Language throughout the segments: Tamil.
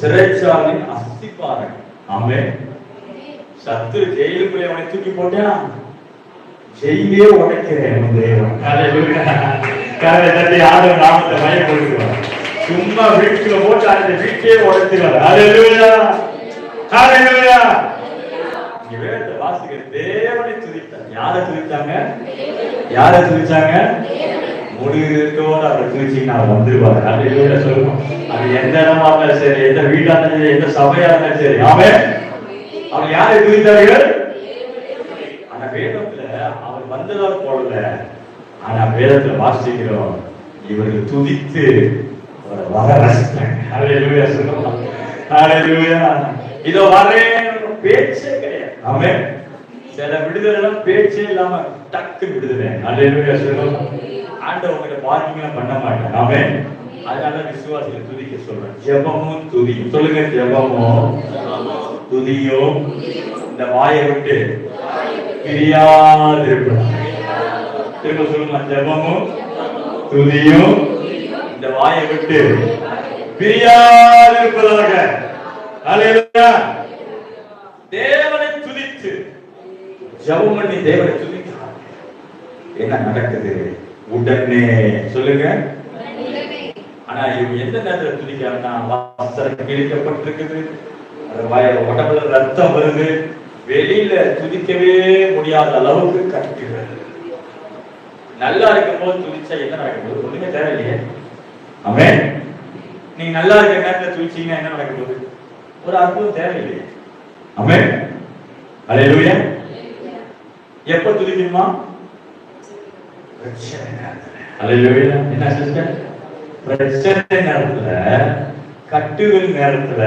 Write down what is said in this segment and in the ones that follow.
சிறைச்சாலின் அஸ்திபாரம் ஆமே சத்துரு ஜெயிலுக்குள்ளே அவனை தூக்கி போட்டான். ஜெயிலே உடைக்கிறேன் தேவன். தட்டி ஆண்டவர் நாமத்தை மயப்படுத்துவார். சும்மா வீட்டுல போட்டு அந்த உடைச்சிருவார் ஹalleluya. ஹalleluya. இங்க வேதத்தை வாசிக்கிற தேவனை துதித்தார். யாரை துதித்தாங்க? யாரை துதிச்சாங்க முடிவுகளோட அவர் துதிச்சிங்கன்னா அவர் வந்துருவார் ஹalleluya சொல்லுவோம்? அது எந்த இடமா இருந்தாலும் சரி எந்த வீடா இருந்தாலும் சரி எந்த சபையா இருந்தாலும் சரி. அவன் அவர் யாரை துதித்தார்கள்? ஆனா வேதத்துல அவர் வந்ததால் போடல ஆனா வேதத்துல வாசிக்கிறோம் இவர்கள் துதித்து அவரை வர ரசித்தாங்க ஹalleluya சொல்லுவோம். இதோ வரேன் பேச்சே கிடையாது. ஆமே சில விடுதலை பேச்சே இல்லாம டக்கு விடுதலை. ஹalleluya சொல்லுவோம். ஆண்டவர் உங்களை பார்க்கிங்க பண்ண மாட்டேன் அவன் அதனால விசுவாசிகள் துதிக்க சொல்றேன். ஜெபமும் துதியும். சொல்லுங்க ஜெபமும் துதியும். இந்த வாயை விட்டு பிரியாதிருக்கணும் திரும்ப சொல்லுங்க ஜெபமும் துதியும். இந்த வாயை விட்டு பிரியாதிருப்பதாக. ஹalleluya. தேவனை துதித்து. ஜெபம் பண்ணி தேவனை துதிக்கிறார் என்ன நடக்குது? உடனே சொல்லுங்க. ஆனா இவங்க எந்த நேரத்துல துதிக்கிறாங்கன்னா வஸ்திரம் கிழிக்கப்பட்டிருக்குது. உடம்புல ரத்தம் வருது. வெளியில துதிக்கவே முடியாத அளவுக்கு கட்டுகிறது நல்லா இருக்கும்போது துதிச்சா என்ன நடக்க போகுது ஒண்ணுமே தேவையில்லையே. ஆமென். நீங்க நல்லா இருக்கிற நேரத்துல துதிச்சீங்கன்னா என்ன நடக்க போகுது ஒரு அற்புதம் தேவையில்லையே. ஆமென். அல்லேலூயா எப்ப துதிக்கணுமா என்ன சிஸ்டர்? பிரச்சனை நேரத்துல கட்டுகள் நேரத்துல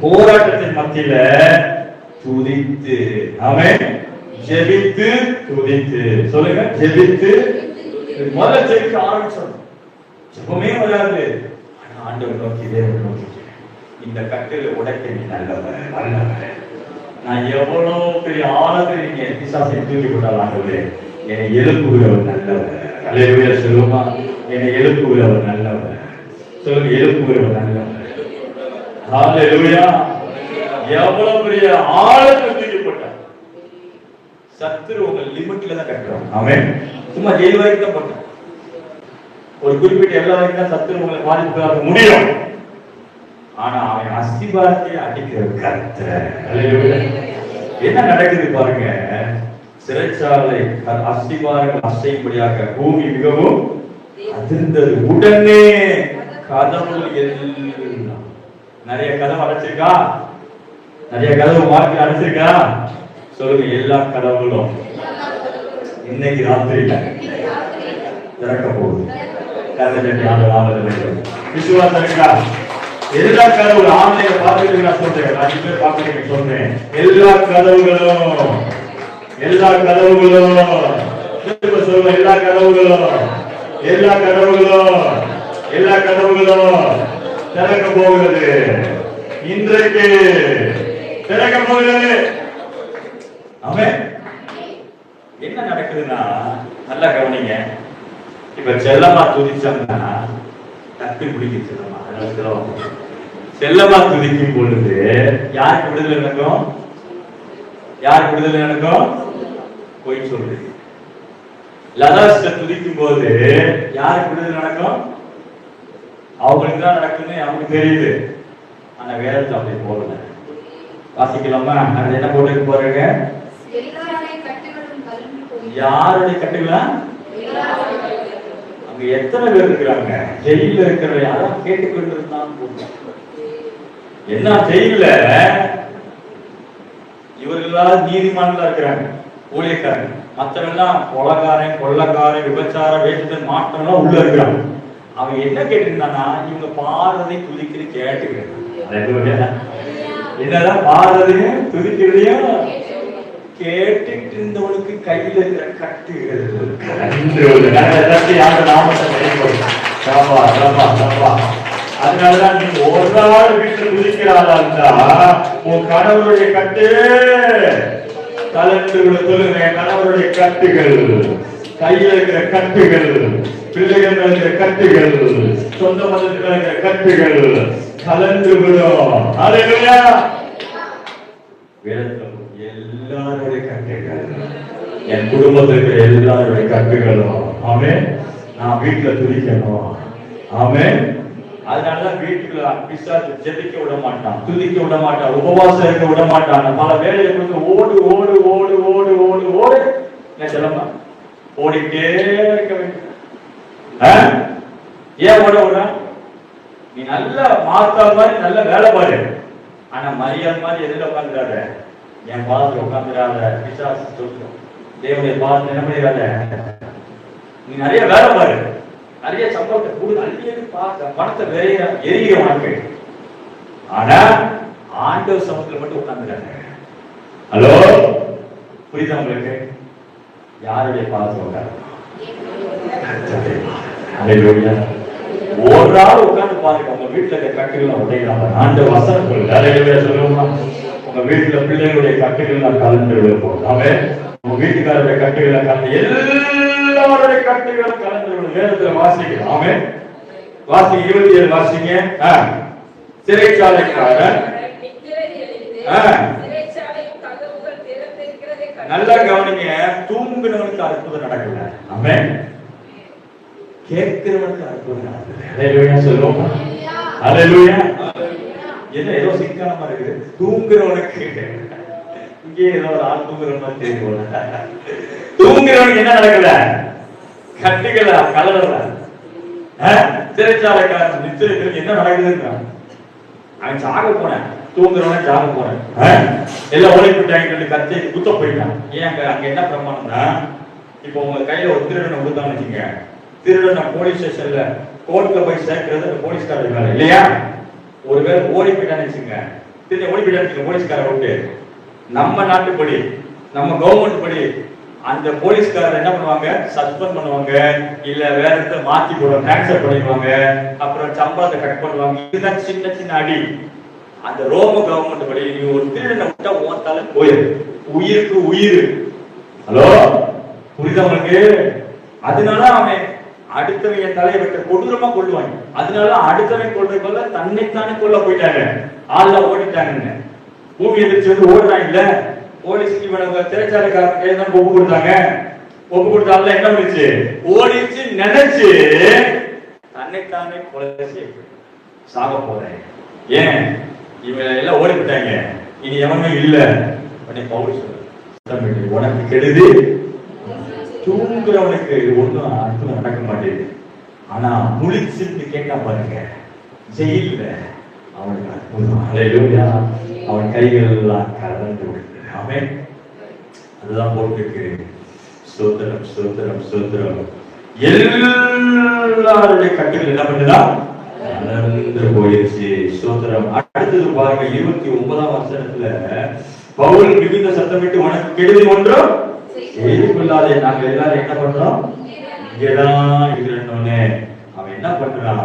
போராட்டத்தின் மத்தியில துதித்து அவன் ஜெபித்து துதித்து. சொல்லுங்க. ஜெபித்து முதல்ல ஜெபிக்க ஆரம்பிச்சோம். ஜெபமே வராது. ஆண்டவர் நோக்கி தேவன் நோக்கி இந்த கட்டில உடைக்க நீ நல்லவர் நல்லவர் நான் எவ்வளவு பெரிய ஆழத்தில் நீங்க பிசாசை தூக்கி கொண்டால் ஆண்டவரே? என்னை எழுப்புகிறவர் நல்லவர். அல்லேலூயா சொல்லுமா? என்னை எழுப்புகிறவர் நல்லவர். சொல்லுங்க எழுப்புகிறவர் நல்லவர். ஹalleluya. எவ்வளவு பெரிய ஆழத்தில் தூக்கப்பட்டார் சத்துரு உங்க லிமிட்ல தான் கட்டுறோம் அவன் சும்மா ஜெயில் வரைக்கும் தான் ஒரு குறிப்பிட்ட எல்லா வரைக்கும் தான் சத்துரு உங்களை பாதிப்பு முடியும். ஆனா அவன் அஸ்திபாரத்தை அடிக்கிற கருத்தை என்ன நடக்குது பாருங்க. சிறைச்சாலை க- அஸ்திபாரங்கள் அசையும்படியாக பூமி மிகவும் அதிர்ந்தது. உடனே கதவுகள் எல்லாம். நிறைய கதவு அடைச்சிருக்கா? நிறைய கதவு வாழ்க்கை அடைச்சிருக்கா? சொல்லுங்க எல்லா கதவுகளும் இன்னைக்கு ராத்திரியில திறக்க போகுது. கதவு ஆண்டு ஆவது விசுவாசம் இருக்கா எல்லா கதவுகளும் ஆன்லைன் பார்த்துட்டு நான் சொல்றேன். நான் பேர் பார்த்துட்டு சொல்றேன். எல்லா கதவுகளும் எல்லா கதவுகளும் திரும்ப சொல்ல எல்லா கதவுகளும் எல்லா கதவுகளும் எல்லா கதவுகளும் திறக்க போகிறது. இன்றைக்கு திறக்க போகிறது. ஆமென். என்ன நடக்குதுன்னா நல்லா கவனிங்க. இப்ப செல்லமா துதிச்சோம்னா தப்பி பிடிக்க செல்லமா. அதனால செல்லமா. செல்லமா துதிக்கும் பொழுது யாருக்கு விடுதலை நடக்கும்? யாருக்கு விடுதலை நடக்கும்? போய் சொல்றது லதாஸ்ட துதிக்கும் போது யாருக்கு விடுதலை நடக்கும்? அவங்களுக்கு தான் நடக்குன்னு அவங்களுக்கு தெரியுது. ஆனா வேதத்தை அப்படி போடல. வாசிக்கலாமா? அது என்ன போட்டு போறீங்க யாருடைய கட்டுகளா? அங்க எத்தனை பேர் இருக்கிறாங்க? ஜெயில இருக்கிற யாரோ கேட்டுக்கொண்டு இருந்தான் என்ன ஜெயில இவர்களா நீதிமான்களா இருக்கிறாங்க. ஊழியக்காரங்க மத்தவெல்லாம் கொலகாரன் கொள்ளக்காரன் விபச்சாரம் வேற்றுத்தன் மாற்றம்லாம் உள்ள இருக்கிறாங்க அவங்க என்ன கேட்டிருந்தானா இவங்க பாடுறதை துதிக்கிறது Hallelujah. என்னதான் பாடுறதையும் துதிக்கிறதையும் கேட்டுட்டு இருந்தவனுக்கு கையில இருக்கிற ஆண்ட நாமத்தை சபா. அதனாலதான் நீ ஒரு நாள் வீட்டுல குதிக்கிறாளா இருந்தா உன் கணவருடைய கட்டு கலந்து விட கணவருடைய கட்டுகள் கையில் இருக்கிற கட்டுகள் பிள்ளைகள் இருக்கிற கட்டுகள் சொந்த மதத்தில் இருக்கிற கட்டுகள் கலந்து விடும். ஹalleluya. எல்லாருடைய கட்டுகள். என் குடும்பத்தில் இருக்கிற எல்லாருடைய கட்டுகளும். ஆமே நான் வீட்டுல துணிக்கணும் ஆமே அதனாலதான் வீட்டுக்குள்ள பிசாசு ஜெபிக்க விட மாட்டான் துதிக்க விட மாட்டான் உபவாசம் இருக்க விட மாட்டான். பல வேலையை கொடுத்து ஓடு ஓடு ஓடு ஓடு ஓடு ஓடு. என்ன சொல்லமா? ஓடிட்டே இருக்க வேண்டும் ஏன் ஓட ஓட நீ நல்ல மாத்தா மாதிரி நல்ல வேலை பாரு. ஆனா மரியாதை மாதிரி எதிர உட்காந்துடாத என் பாதத்துல உட்காந்துடாத பிசாசு சொல்லும். தேவனுடைய பாதத்துல என்ன பண்ணிடாத? நீ நிறைய வேலை பாரு. நிறைய சம்பளத்தை கொடு அள்ளியது பார்த்த பணத்தை வேற எரிய வாழ்க்கை. ஆனா ஆண்டவர் சமூகத்தில் மட்டும் உட்காந்துடாத ஹலோ புரியுதா உங்களுக்கு? யாருடைய பாதத்துல உட்காரு ஒரு ஆள் உட்காந்து பாருங்க உங்க வீட்டுல இருக்க கட்டுகள் உடையிறாங்க. ஆண்டு வசனம் சொல்லுங்க அலையில சொல்லுவோமா உங்க வீட்டுல பிள்ளைகளுடைய கட்டுகள் நான் கலந்து விழுப்போம் அவன் உங்க வீட்டுக்காரருடைய கட்டுகளை கலந்து எல்லாருடைய கட்டுகளும் கலந்து வேதத்துல வாசிக்கிறோம் அவன் வாசிங்க இருபத்தி ஏழு வாசிங்க. சிறைச்சாலைக்காரன். நல்லா கவனிங்க தூங்குனவனுக்கு அற்புதம் நடக்கல. ஆமென். கேட்கிறவனுக்கு அற்புதம் நடக்குது ஹalleluya சொல்லுவோமா. ஹalleluya. என்ன ஏதோ சிக்கனமா இருக்குது. தூங்குறவனுக்கு இங்கே ஏதோ ஒரு ஆள் தூங்குற மாதிரி தெரியும் தூங்குறவனுக்கு என்ன நடக்கல கட்டுகளா? கலரல சிறைச்சாலைக்காரன் நிச்சயத்தில் என்ன நடக்குதுன்றான் அவன் சாக போனேன். தூங்குறவன சாக போனேன். எல்லாம் ஓடிவிட்டாங்க சொல்லி கத்தி குத்த போயிட்டான். ஏன் அங்க அங்க என்ன பிரமாணம்னா இப்போ உங்க கையில ஒரு திருடனை கொடுத்தான்னு வச்சுங்க. திருடனை போலீஸ் ஸ்டேஷன்ல கோர்ட்ல போய் சேர்க்கறது அந்த போலீஸ்காரர் வேலை இல்லையா? ஒருவேளை ஓடி போயிட்டான்னு வச்சுங்க. திரும்ப ஓடி போயிட்டான்னு வச்சுங்க போலீஸ்காரர் விட்டு. நம்ம நாட்டுப்படி நம்ம கவர்மெண்ட் படி அந்த போலீஸ்காரர் என்ன பண்ணுவாங்க? சஸ்பெண்ட் பண்ணுவாங்க. இல்ல வேற இடத்துல மாத்தி போடுவாங்க டிரான்ஸ்ஃபர் பண்ணிடுவாங்க. அப்புறம் சம்பளத்தை கட் பண்ணுவாங்க. இதுதான் சின்ன சின்ன அடி. அந்த ரோம கவர்மெண்ட் படி நீ ஒரு திருடனை விட்டா ஓத்தால போயிரு. உயிருக்கு உயிர். ஹலோ? புரியுதா உங்களுக்கு? அதனால அவன் அடுத்தவன் என் தலைவர்கிட்ட கொடூரமா கொள்ளுவாங்க அதனால அடுத்தவன் கொள்றதுக்குள்ள தன்னைத்தானே கொள்ள போயிட்டாங்க. ஆள்ல ஓடிட்டாங்கன்னு. பூமி எதிர்த்து வந்து ஓடுறான் இல்ல? போலீஸ் இவனுங்க திரைச்சாலைக்காரன் கையில தான் ஒப்பு கொடுத்தாங்க. ஒப்பு கொடுத்தால என்ன பண்ணுச்சு ஓடிச்சு நினைச்சு தன்னைத்தானே கொலை சாக போறேன் ஏன்? இவங்க எல்லாம் ஓடி விட்டாங்க இனி எவனும் இல்ல. உடனே பவுல் சொல்றாரு, உனக்கு கெடுது. தூங்குறவனுக்கு ஒன்றும் ஒண்ணும் அற்புதம் நடக்க மாட்டேங்குது. ஆனா முழிச்சிருந்து கேட்டா பாருங்க ஜெயில அவனுக்கு அற்புதம். அலையிலும் அவன் கைகள் எல்லாம் கலந்து விடுது அவன் அதுதான் போட்டிருக்கிறேன். சுதந்திரம் ஸ்தோத்திரம் ஸ்தோத்திரம். எல்லாருடைய கட்டுகள் என்ன பண்ணுதா? கலந்து போயிருச்சு. சுதந்திரம் அடுத்தது பாருங்க இருபத்தி ஒன்பதாம் வசனத்துல பவுல் மிகுந்த சத்தமிட்டு உனக்கு கெடுதி ஒன்றும் செய்து கொள்ளாதே நாங்க எல்லாரும் என்ன பண்றோம்? இங்கதான் இருக்கிறோன்னு அவன் என்ன பண்றான்?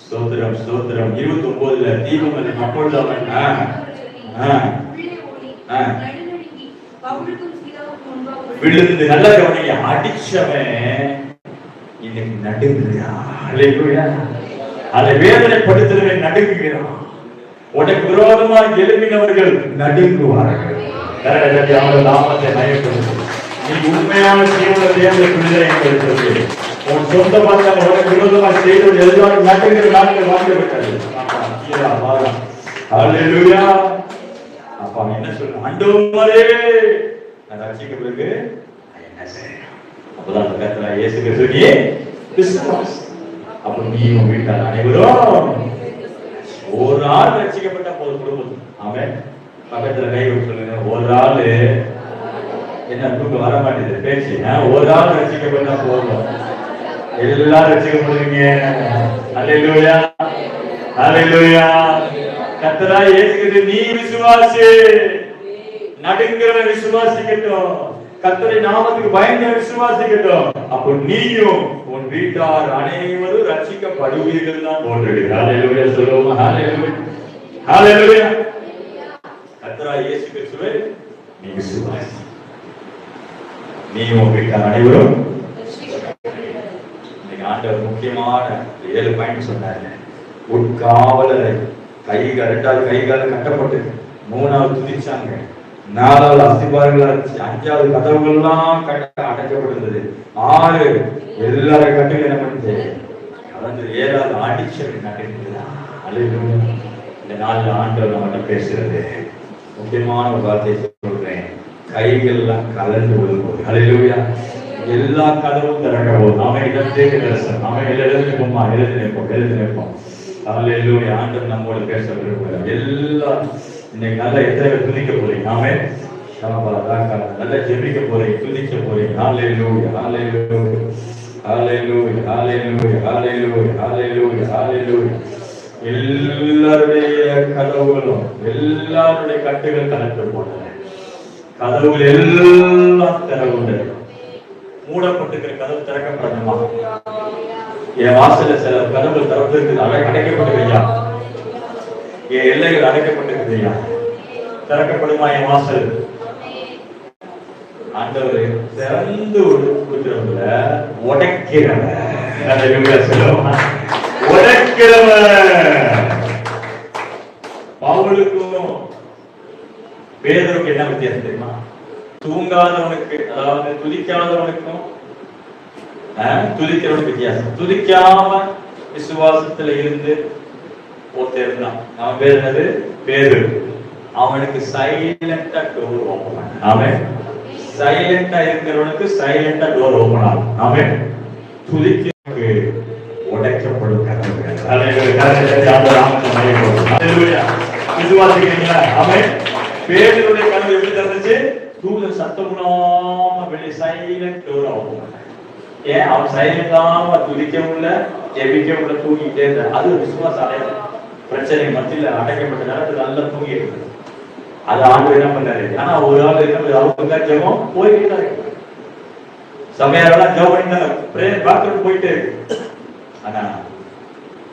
ஸ்தோத்திரம் ஸ்தோத்திரம். இருபத்தி ஒன்பதுல தீபம் அது அப்பொழுது அவன் விழுந்து, நல்ல கவனிங்க அடிச்சவன் இன்னைக்கு நடுங்குகிறான் அல்லேலூயா அதை வேதனைப்படுத்துறவன் நடுங்குகிறான். உனக்கு விரோதமா எழுப்பினவர்கள் நடுங்குவார்கள். கரடகத்தை அவர்கள் நாமத்தை மயப்படுத்தும் நீ உண்மையான ஜீவன தேவனை விடுதலை என்று உன் சொந்த பந்தம் உனக்கு விரோதமா செய்தது எதுவாக நடுங்கிற நாட்கள் வாழ்ந்து விட்டது. ஆமா, கீழா, அப்ப என்ன சொல்றான் ஆண்டவரே! நான் ரசிக்க பிறகு என்ன செய்யணும் அப்பதான் அந்த கருத்துல இயேசு கிறிஸ்துவியே விசுவாஸ் அப்ப நீ வீட்டார் அனைவரும் ஒரு ஆள் ரசிக்கப்பட்ட போது குடும்பம் அவன் பக்கத்துல கை விட்டு சொல்லுங்க ஒரு ஆள். என்ன தூக்கம் வர மாட்டேங்குது பேச்சு. ஒரு ஆள் ரசிக்கப்பட்ட போதும். எல்லாரும் ரசிக்கப்படுவீங்க. அல்லேலூயா அல்லேலூயா கர்த்தரா இயேசுகிட்டு நீ விசுவாசி. நடுங்கிறவன் விசுவாசிக்கட்டும். கர்த்தரை நாமத்துக்கு பயந்த விசுவாசிக்கட்டும். அப்போ நீயும் உன் வீட்டார் அனைவரும் ரட்சிக்கப்படுவீர்கள் தான் போன்றது ஹalleluya சொல்லுவோமா கர்த்தரா இயேசு கிறிஸ்துவை நீ விசுவாசி. நீ உன் வீட்டார் அனைவரும் இன்னைக்கு ஆண்டவர் முக்கியமான ஏழு பாயிண்ட் சொன்னாரு உட்காவலரை கைகள் ரெண்டாவது கைகால் கட்டப்பட்டு மூணாவது துதிச்சாங்க. நாலாவது அஸ்திபாரங்களா இருந்துச்சு அஞ்சாவது கதவுகள்லாம் கட்ட அடைக்கப்பட்டிருந்தது. ஆறு எல்லாரும் கட்டுகள் என்ன பண்ணுச்சு? அதாவது ஏழாவது ஆண்டிச்சல் நடைபெறுதா அல்லேலூயா இந்த நாலு ஆண்டு நம்மகிட்ட பேசுறது முக்கியமான ஒரு வார்த்தையை சொல்றேன். கைகள் எல்லாம் கலந்து விழும்போது அல்லேலூயா எல்லா கதவும் திறக்க போகுது அவன் இடத்தே தரிசனம் அவன் எழுதி நிற்போமா எழுதி நிற்போம் எழுதி நிற்போம் அல்லேலூயா ஆண்டவர் நம்மோடு பேச விரும்புகிறார் எல்லாம் இன்னைக்கு நல்லா எத்தனை பேர் துதிக்க போறீங்க? நாமே நல்லா ஜெபிக்க போறீங்க துதிக்க போறீங்க. ஹalleluya ஹalleluya ஹalleluya ஹalleluya ஹalleluya ஹalleluya ஹalleluya எல்லாருடைய கதவுகளும் எல்லாருடைய கட்டுகள் கணக்கு போட்டன. கதவுகள் எல்லாம் திறவுண்டு மூடப்பட்டிருக்கிற கதவு திறக்கப்படணுமா? என் வாசல்ல சில கதவுகள் திறந்திருக்குது. அடை ஐயா என் எல்லைகள் அடைக்கப்பட்டிருக்குதுயா திறக்கப்படுமா என் வாசல்? ஆண்டவர் திறந்து கொடுக்கிறவங்கள உடைக்கிறவன். அல்லேலூயா சொல்லுவோமா உடைக்கிறவன். பவுலுக்கும் பேதருக்கு என்ன வித்தியாசம் தெரியுமா? தூங்காதவனுக்கு அதாவது துதிக்காதவனுக்கும் துதிக்கிறவனுக்கு வித்தியாசம். துதிக்காம விசுவாசத்துல இருந்து ஒருத்தர் அவன் பேர் என்னது? பேரு. அவனுக்கு சைலண்டா டோர் ஓப்பன் அவன் சைலண்டா இருக்கிறவனுக்கு சைலண்டா டோர் ஓப்பன் ஆகும் அவன் துதிக்கு உடைக்கப்படும். விசுவாசிக்கிறீங்களா? அவன் பேருடைய கதவு எப்படி திறந்துச்சு தூதன் சத்தம் வெளியே சைலண்ட் டோர் ஓப்பன் ஏன் அவன் சைலம் இல்லாம துதிக்கவும் இல்ல ஜெபிக்கவும் இல்ல தூங்கிட்டே இருந்தான் அது விசுவாச அடையாளம் பிரச்சனை மத்தியில் அடைக்கப்பட்ட நேரத்தில் நல்லா தூங்கி இருக்கு அது ஆண்டு என்ன பண்ணாரு? ஆனா ஒரு ஆள் என்ன அவங்க ஜெபம் போய்கிட்டு இருக்கு சமையலாம் ஜெபம் பண்ணிட்டாங்க. பிரேயர் பாத்ரூம் போயிட்டே இருக்கு ஆனா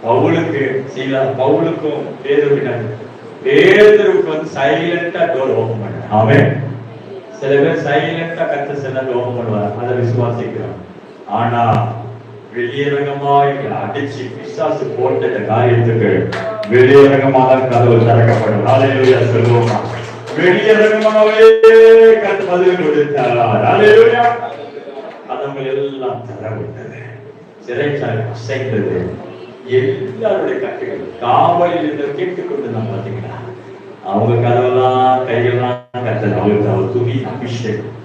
பவுலுக்கு சீலா பவுலுக்கும் பேதவிட்டாங்க பேதருக்கு வந்து சைலண்டா டோர் ஓபன் பண்ண அவன் சில பேர் சைலண்டா கத்த சில ஓபன் பண்ணுவாங்க. அதை விசுவாசிக்கிறான் ஆனா வெளியரங்கமாய் அடிச்சு பிசாசு போட்ட காரியத்துக்கு வெளியரங்கமாக கதவு திறக்கப்படும். ஹalleluya சொல்லுவோமா? வெளியரங்கமாகவே கத்து பதில் கொடுத்தார். ஹalleluya. கதவுகள் எல்லாம் திறவிட்டது சிறைச்சாலை அசைந்தது. எல்லாருடைய கட்டுகள் காவலில் இருந்து கேட்டுக் கொண்டு நான் பாத்தீங்கன்னா அவங்க கதவெல்லாம் கையெல்லாம் கத்தது அவருக்கு அவர் துணி அபிஷேகம்.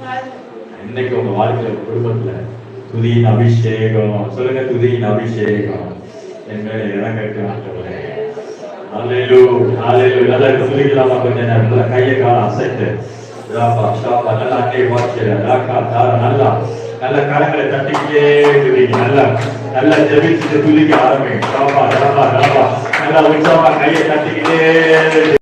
இன்னைக்கு உங்க வாழ்க்கையில குடும்பத்துல துதியின் அபிஷேகம். சொல்லுங்க துதியின் அபிஷேகம். என் மேல இறங்கட்டும் ஆண்டவரே. ஹalleluya ஹalleluya நல்லா துதிக்கலாமா கொஞ்ச நேரம்? கையை கால அசைத்து. ராபா ஷாபா நல்லா அன்னை வாட்சியல ராக்கா தார நல்லா. நல்ல கரங்களை தட்டிக்கிட்டே துதிங்க நல்லா. நல்லா ஜெபிச்சுட்டு துதிக்க ஆரம்பிங்க. ராபா ராபா நல்லா உற்சாகமா கையை தட்டிக்கிட்டே